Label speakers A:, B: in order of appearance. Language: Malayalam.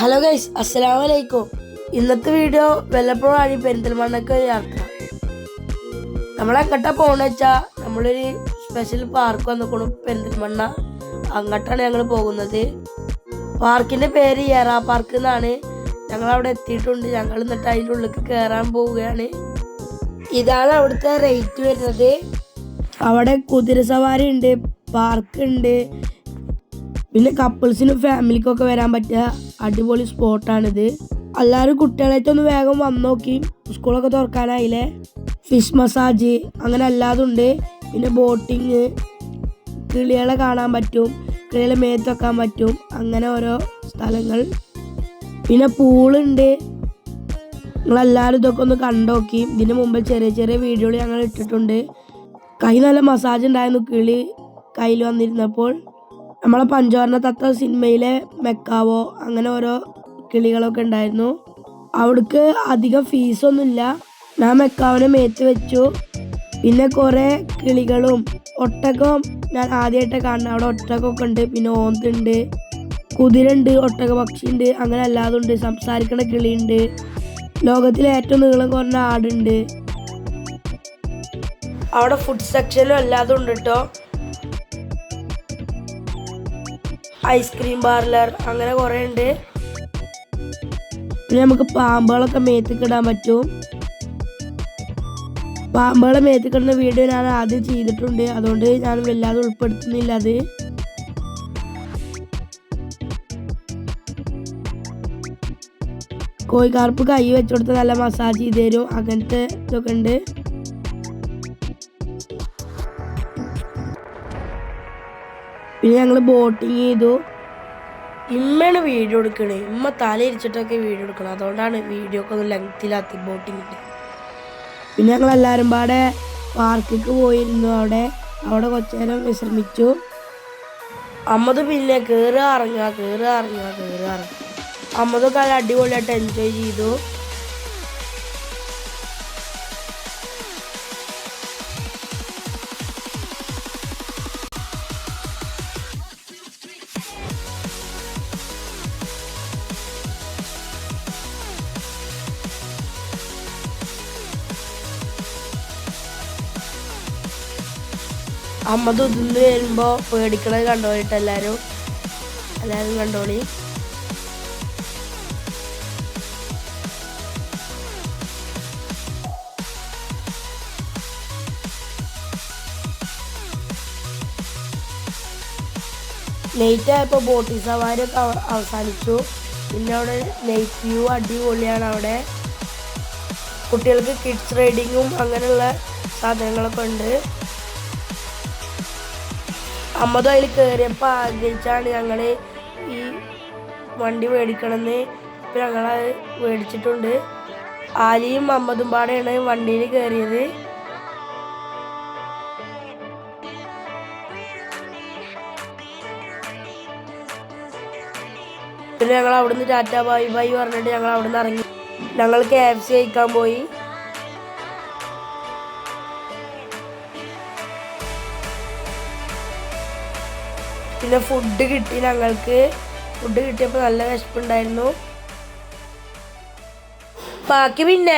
A: ഹലോ ഗൈസ് അസ്സലാമു അലൈക്കും ഇന്നത്തെ വീഡിയോ വെല്ലപ്പുഴാണ് പെരിന്തൽമണ്ണക്ക് യാത്ര. നമ്മളെങ്ങട്ടാ പോകണമെന്ന് വെച്ചാൽ നമ്മളൊരു സ്പെഷ്യൽ പാർക്ക് വന്നിക്കണു പെരിന്തൽമണ്ണ. അങ്ങോട്ടാണ് ഞങ്ങൾ പോകുന്നത്. പാർക്കിന്റെ പേര് ഏറാ പാർക്ക് എന്നാണ്. ഞങ്ങൾ അവിടെ എത്തിയിട്ടുണ്ട്. ഞങ്ങൾ എന്നിട്ട് അതിന്റെ ഉള്ളിൽ കയറാൻ പോവുകയാണ്. ഇതാണ് അവിടുത്തെ റേറ്റ് വരുന്നത്. അവിടെ കുതിര സവാരി ഉണ്ട് പാർക്ക് ഉണ്ട് പിന്നെ കപ്പിൾസിനും ഫാമിലിക്കും ഒക്കെ വരാൻ പറ്റിയ അടിപൊളി സ്പോട്ടാണിത്. എല്ലാവരും കുട്ടികളായിട്ട് ഒന്ന് വേഗം വന്ന് നോക്കി. സ്കൂളൊക്കെ തുറക്കാനായില്ലേ? ഫിഷ് മസാജ് അങ്ങനെ അല്ലാതെ ഉണ്ട്. പിന്നെ ബോട്ടിങ് കിളികളെ കാണാൻ പറ്റും. കിളികളെ മേത്ത് വെക്കാൻ പറ്റും. അങ്ങനെ ഓരോ സ്ഥലങ്ങൾ. പിന്നെ പൂളുണ്ട്. നിങ്ങളെല്ലാവരും ഇതൊക്കെ ഒന്ന് കണ്ടോക്കി ഇതിന് മുമ്പ് ചെറിയ ചെറിയ വീഡിയോകൾ ഞങ്ങൾ ഇട്ടിട്ടുണ്ട്. കൈ നല്ല മസാജ് ഉണ്ടായിരുന്നു. കിളി കയ്യിൽ വന്നിരുന്നപ്പോൾ. നമ്മളെ പഞ്ചവർണ തത്ത സിനിമയിലെ മെക്കാവോ അങ്ങനെ ഓരോ കിളികളൊക്കെ ഉണ്ടായിരുന്നു. അവിടേക്ക് അധികം ഫീസൊന്നുമില്ല. ഞാൻ മെക്കാവിനെ മേച്ച് വെച്ചു. പിന്നെ കുറേ കിളികളും ഒട്ടകം ഞാൻ ആദ്യമായിട്ട് കാണുന്നത്. അവിടെ ഒട്ടകമൊക്കെ ഉണ്ട്. പിന്നെ ഓന്തുണ്ട് കുതിരണ്ട് ഒട്ടക പക്ഷിയുണ്ട് അങ്ങനെ അല്ലാതെ ഉണ്ട്. സംസാരിക്കണ കിളിയുണ്ട്. ലോകത്തിലെ ഏറ്റവും നീളം കുറഞ്ഞ ആടുണ്ട്. അവിടെ ഫുഡ് സെക്ഷനും അല്ലാതെ ഉണ്ട് കേട്ടോ ഐസ്ക്രീം പാർലർ അങ്ങനെ കുറേ ഉണ്ട് പിന്നെ നമുക്ക് പാമ്പുകളൊക്കെ മേത്തേക്ക് ഇടാൻ പറ്റും. പാമ്പുകളെ മേത്തേക്ക് വീഡിയോ ഞാൻ ആദ്യം ചെയ്തിട്ടുണ്ട്. അതുകൊണ്ട് ഞാൻ വല്ലാതെ ഉൾപ്പെടുത്തുന്നില്ല അത്. കോഴിക്കാർപ്പ് കൈ വെച്ചുകൊടുത്ത് നല്ല മസാജ് ചെയ്ത് തരും. അങ്ങനത്തെ ഇതൊക്കെ ഉണ്ട്. പിന്നെ ഞങ്ങൾ ബോട്ടിങ് ചെയ്തു. ഇമ്മയാണ് വീഡിയോ എടുക്കണേ. ഇമ്മ തലയിരിച്ചിട്ടൊക്കെ വീഡിയോ എടുക്കണം. അതുകൊണ്ടാണ് വീഡിയോ ഒക്കെ ഒന്ന് ലെങ്ത്തിലാത്തി ബോട്ടിങ്ങിന്റെ പിന്നെ ഞങ്ങൾ എല്ലാവരും പാടെ പാർക്കിക്ക് പോയിരുന്നു അവിടെ. അവിടെ കുറച്ചേരം വിശ്രമിച്ചു. അമ്മത് പിന്നെ കയറുക ഇറങ്ങുക കയറുക ഇറങ്ങുക കയറുക ഇറങ്ങുക. അമ്മതൊക്കെ അടിപൊളിയായിട്ട് എൻജോയ് ചെയ്തു. അമ്മത് ഉതിർന്ന് വരുമ്പോൾ പേടിക്കണത് കണ്ടോളിട്ട് എല്ലാരും. എല്ലാവരും കണ്ടോളി. നെയ്റ്റ് ആയപ്പോൾ ബോട്ടിംഗ് സവാരി ഒക്കെ അവ- അവസാനിച്ചു. പിന്നെ അവിടെ നൈറ്റ് വ്യൂ അടിപൊളിയാണ് അവിടെ. കുട്ടികൾക്ക് കിഡ്സ് റൈഡിങ്ങും അങ്ങനെയുള്ള സാധനങ്ങളൊക്കെ ഉണ്ട്. അമ്മതും അതിൽ കയറിയപ്പോൾ ആഗ്രഹിച്ചാണ് ഞങ്ങൾ ഈ വണ്ടി മേടിക്കണമെന്ന് ഇപ്പം ഞങ്ങൾ മേടിച്ചിട്ടുണ്ട്. ആലിയും അമ്മതും പാടെയാണ് വണ്ടിയിൽ കയറിയത് പിന്നെ ഞങ്ങൾ അവിടുന്ന് ടാറ്റ ബൈ ബൈ പറഞ്ഞിട്ട് ഞങ്ങൾ അവിടുന്ന് ഇറങ്ങി. ഞങ്ങൾ കെ എഫ് സി കഴിക്കാൻ പോയി. പിന്നെ ഫുഡ് കിട്ടി ഞങ്ങൾക്ക്. ഫുഡ് കിട്ടിയപ്പോൾ നല്ല വിശപ്പുണ്ടായിരുന്നു. ബാക്കി പിന്നെ